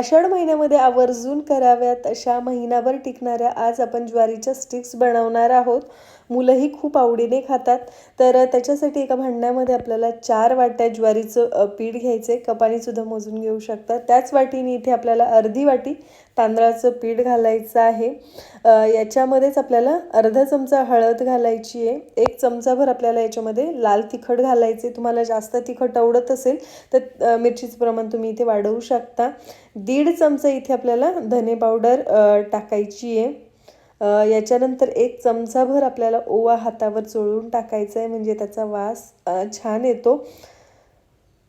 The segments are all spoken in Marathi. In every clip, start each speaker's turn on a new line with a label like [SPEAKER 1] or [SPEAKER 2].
[SPEAKER 1] आषाढ महिन्यामध्ये आवर्जून कराव्यात अशा महिनाभर टिकणाऱ्या आज आपण ज्वारीच्या स्टिक्स बनवणार आहोत. मुलंही खूप आवडीने खातात. तर त्याच्यासाठी एका भांड्यामध्ये आपल्याला चार वाट्या ज्वारीचं पीठ घ्यायचं आहे कपानीसुद्धा मोजून घेऊ शकता. त्याच वाटीने इथे आपल्याला अर्धी वाटी तांदळाचं पीठ घालायचं आहे. याच्यामध्येच आपल्याला अर्धा चमचा हळद घालायची आहे. एक चमचाभर आपल्याला याच्यामध्ये लाल तिखट घालायचे तुम्हाला जास्त तिखट आवडत असेल तर मिरचीचं प्रमाण तुम्ही इथे वाढवू शकता. दीड चमचा इथे आपल्याला धने पावडर टाकायची आहे. याच्यानंतर एक चमचाभर आपल्याला ओवा हातावर चोळून टाकायचा आहे म्हणजे त्याचा वास छान येतो.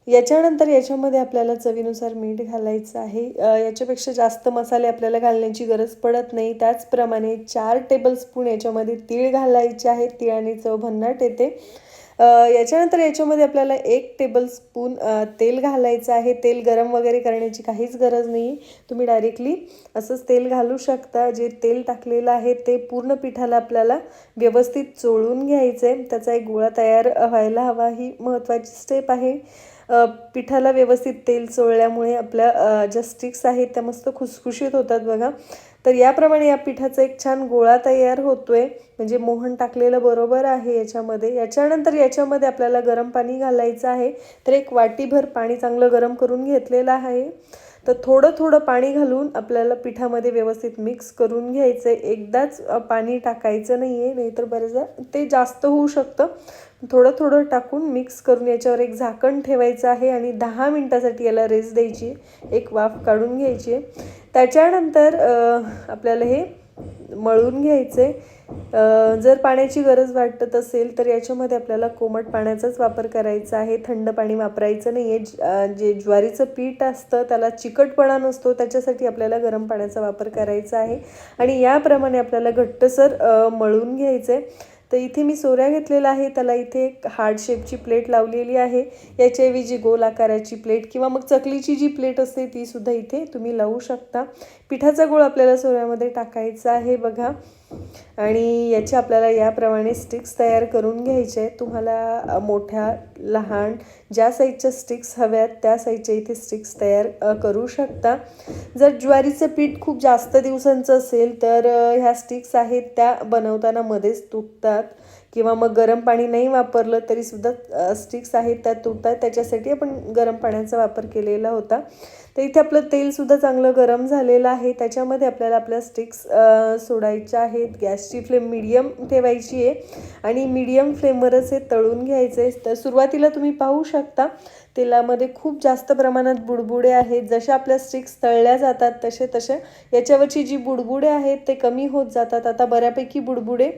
[SPEAKER 1] याच्यानंतर याच्यामध्ये आपल्याला चवीनुसार मीठ घालायचं आहे. याच्यापेक्षा जास्त मसाले आपल्याला घालण्याची गरज पडत नाही. त्याचप्रमाणे चार टेबलस्पून याच्यामध्ये तीळ घालायचे आहेत तिळाने चव भन्नाट येते. याच्यानंतर याच्यामध्ये आपल्याला एक टेबलस्पून स्पून तेल घालायचं आहे. तेल गरम वगैरे करण्याची काहीच गरज नाही तुम्ही डायरेक्टली असंच तेल घालू शकता. जे तेल टाकलेलं आहे ते पूर्ण पिठाला आपल्याला व्यवस्थित चोळून घ्यायचं आहे त्याचा एक गोळा तयार व्हायला हवा. ही महत्त्वाची स्टेप आहे. पिठाला व्यवस्थित तेल चोळल्यामुळे आपल्या ज्या स्टिक्स आहेत त्या मस्त खुसखुशीत होतात बघा. तर याप्रमाणे या पिठाचा एक छान गोळा तयार होतो आहे म्हणजे मोहन टाकलेलं बरोबर आहे याच्यामध्ये. याच्यानंतर याच्यामध्ये आपल्याला गरम पाणी घालायचं आहे. तर एक वाटीभर पाणी चांगलं गरम करून घेतलेलं आहे. तर थोडं थोडं पाणी घालून आपल्याला पिठामध्ये व्यवस्थित मिक्स करून घ्यायचं आहे एकदाच पाणी टाकायचं नाही आहे नाहीतर बरेचदा ते जास्त होऊ शकतं. थोडं थोडं टाकून मिक्स करून याच्यावर एक झाकण ठेवायचं आहे आणि दहा मिनटासाठी याला रेस्ट द्यायची एक वाफ काढून घ्यायची आहे. त्याच्यानंतर आपल्याला हे मळून घ्यायचं आहे जर पाण्याची गरज वाटत असेल तर याच्यामध्ये आपल्याला कोमट पाण्याचाच वापर करायचा आहे. थंड पाणी वापरायचं नाही आहे जे ज्वारीचं पीठ असतं त्याला चिकटपणा नसतो त्याच्यासाठी आपल्याला गरम पाण्याचा वापर करायचा आहे. आणि याप्रमाणे आपल्याला घट्टसर मळून घ्यायचं आहे तर इथे मी सोऱ्या घेतलेला आहे. त्याला इथे एक हार्ड शेपची प्लेट लावलेली आहे. याच्याऐवजी गोल आकाराची प्लेट किंवा मग चकलीची जी प्लेट असते तीसुद्धा इथे तुम्ही लावू शकता. पिठाचा गोळ आपल्याला सोऱ्यामध्ये टाकायचा आहे. बघा. आणि याची आपल्याला याप्रमाणे स्टिक्स तयार करून घ्यायचे. आहेत तुम्हाला मोठ्या लहान ज्या साईजच्या स्टिक्स हव्यात त्या साईजच्या इथे स्टिक्स तयार करू शकता. जर ज्वारीचं पीठ खूप जास्त दिवसांचं असेल तर ह्या स्टिक्स आहेत त्या बनवताना मध्येच तुटतात. किंवा मग गरम पाणी नाही वापरलं तरी सुद्धा स्टिक्स आहेत त्या तुटतात. त्याच्यासाठी आपण गरम पाण्याचा वापर केलेला होता. तर इथे आपलं तेलसुद्धा चांगलं गरम झालेलं आहे. त्याच्यामध्ये आपल्याला आपल्या स्टिक्स सोडायच्या आहेत. गॅसची फ्लेम मिडियम ठेवायची आहे आणि मिडियम फ्लेमवरच हे तळून घ्यायचे तर सुरुवातीला तुम्ही पाहू शकता तेलामध्ये खूप जास्त प्रमाणात बुडबुडे आहेत. जशा आपल्या स्टिक्स तळल्या जातात तसे तसे याच्यावरची जी बुडबुडे आहेत ते कमी होत जातात. आता बऱ्यापैकी बुडबुडे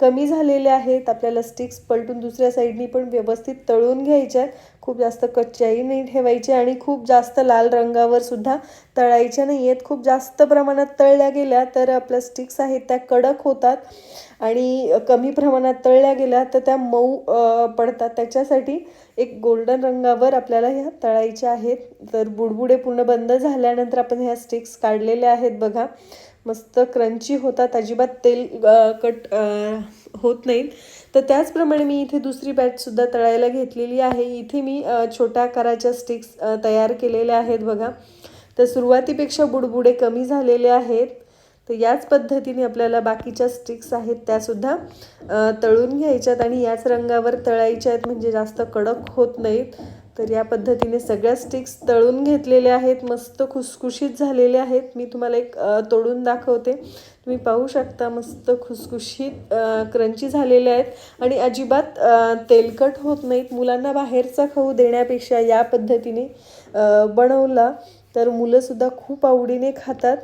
[SPEAKER 1] कमी झालेले आहेत. आपल्याला स्टिक्स पलटून दुसऱ्या साईडनी पण व्यवस्थित तळून घ्यायच्या खूप जास्त कच्च्याही नाही ठेवायच्या आणि खूप जास्त लाल रंगावर सुद्धा तळायच्या नाही आहेत खूप जास्त प्रमाणात तळल्या गेल्या तर आपल्या स्टिक्स आहेत त्या कडक होतात आणि कमी प्रमाणात तळल्या गेल्या तर त्या मऊ पडतात. त्याच्यासाठी एक गोल्डन रंगावर आपल्याला ह्या तळायच्या आहेत. तर बुडबुडे पूर्ण बंद झाल्यानंतर आपण ह्या स्टिक्स काढलेल्या आहेत बघा. मस्त क्रंची होतात. अजिबात तेल कट होत नाहीत. तर त्याचप्रमाणे मी इथे दुसरी बॅचसुद्धा तळायला घेतलेली आहे. इथे मी छोट्या आकाराच्या स्टिक्स तयार केलेल्या आहेत बघा. तर सुरुवातीपेक्षा बुडबुडे कमी झालेले आहेत. तर याच पद्धतीने आपल्याला बाकीच्या स्टिक्स आहेत त्यासुद्धा तळून घ्यायच्यात आणि याच रंगावर तळायच्या आहेत म्हणजे जास्त कडक होत नाहीत. तर या पद्धतीने सगळ्या स्टिक्स तळून घेतलेल्या आहेत मस्त खुसखुशीत झालेल्या आहेत. मी तुम्हाला एक तोडून दाखवते. तुम्ही पाहू शकता मस्त खुसखुशीत क्रंची झालेल्या आहेत आणि अजिबात तेलकट होत नाहीत. मुलांना बाहेरचा खाऊ देण्यापेक्षा या पद्धतीने बनवला तर मुलंसुद्धा खूप आवडीने खातात.